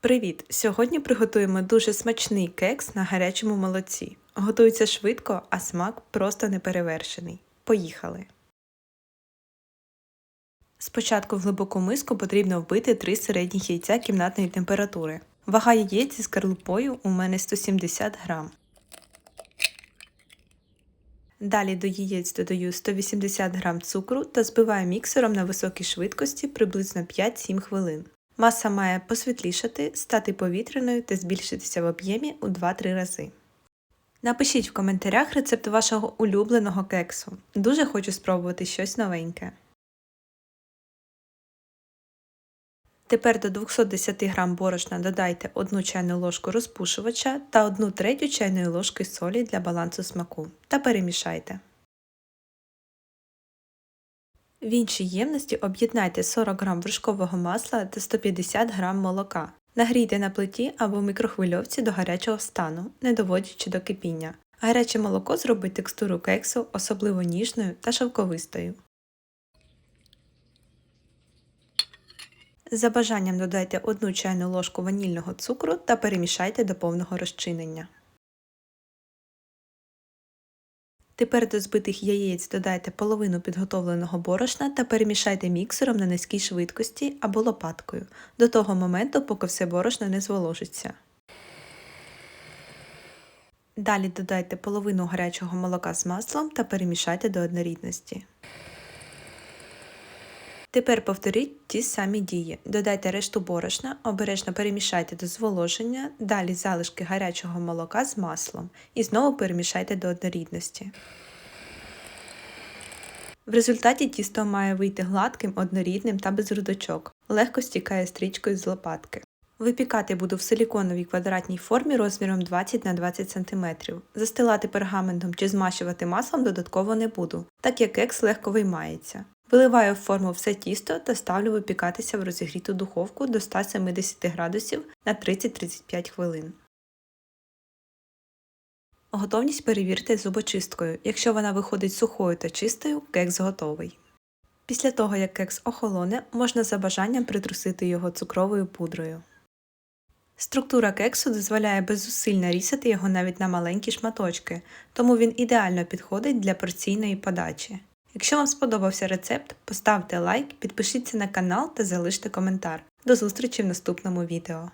Привіт! Сьогодні приготуємо дуже смачний кекс на гарячому молоці. Готується швидко, а смак просто неперевершений. Поїхали! Спочатку в глибоку миску потрібно вбити 3 середніх яйця кімнатної температури. Вага яєць зі скорлупою у мене 170 грам. Далі до яєць додаю 180 г цукру та збиваю міксером на високій швидкості приблизно 5-7 хвилин. Маса має посвітлішати, стати повітряною та збільшитися в об'ємі у 2-3 рази. Напишіть в коментарях рецепт вашого улюбленого кексу. Дуже хочу спробувати щось новеньке. Тепер до 210 г борошна додайте 1 чайну ложку розпушувача та 1 третю чайної ложки солі для балансу смаку та перемішайте. В іншій ємності об'єднайте 40 г вершкового масла та 150 г молока. Нагрійте на плиті або мікрохвильовці до гарячого стану, не доводячи до кипіння. Гаряче молоко зробить текстуру кексу особливо ніжною та шовковистою. За бажанням додайте 1 чайну ложку ванільного цукру та перемішайте до повного розчинення. Тепер до збитих яєць додайте половину підготовленого борошна та перемішайте міксером на низькій швидкості або лопаткою до того моменту, поки все борошно не зволожиться. Далі додайте половину гарячого молока з маслом та перемішайте до однорідності. Тепер повторіть ті самі дії. Додайте решту борошна, обережно перемішайте до зволоження, далі залишки гарячого молока з маслом і знову перемішайте до однорідності. В результаті тісто має вийти гладким, однорідним та без грудочок, легко стікає стрічкою з лопатки. Випікати буду в силіконовій квадратній формі розміром 20 на 20 см. Застилати пергаментом чи змащувати маслом додатково не буду, так як кекс легко виймається. Виливаю в форму все тісто та ставлю випікатися в розігріту духовку до 170 градусів на 30-35 хвилин. Готовність перевірте зубочисткою. Якщо вона виходить сухою та чистою, кекс готовий. Після того, як кекс охолоне, можна за бажанням притрусити його цукровою пудрою. Структура кексу дозволяє беззусильно різати його навіть на маленькі шматочки, тому він ідеально підходить для порційної подачі. Якщо вам сподобався рецепт, поставте лайк, підпишіться на канал та залиште коментар. До зустрічі в наступному відео.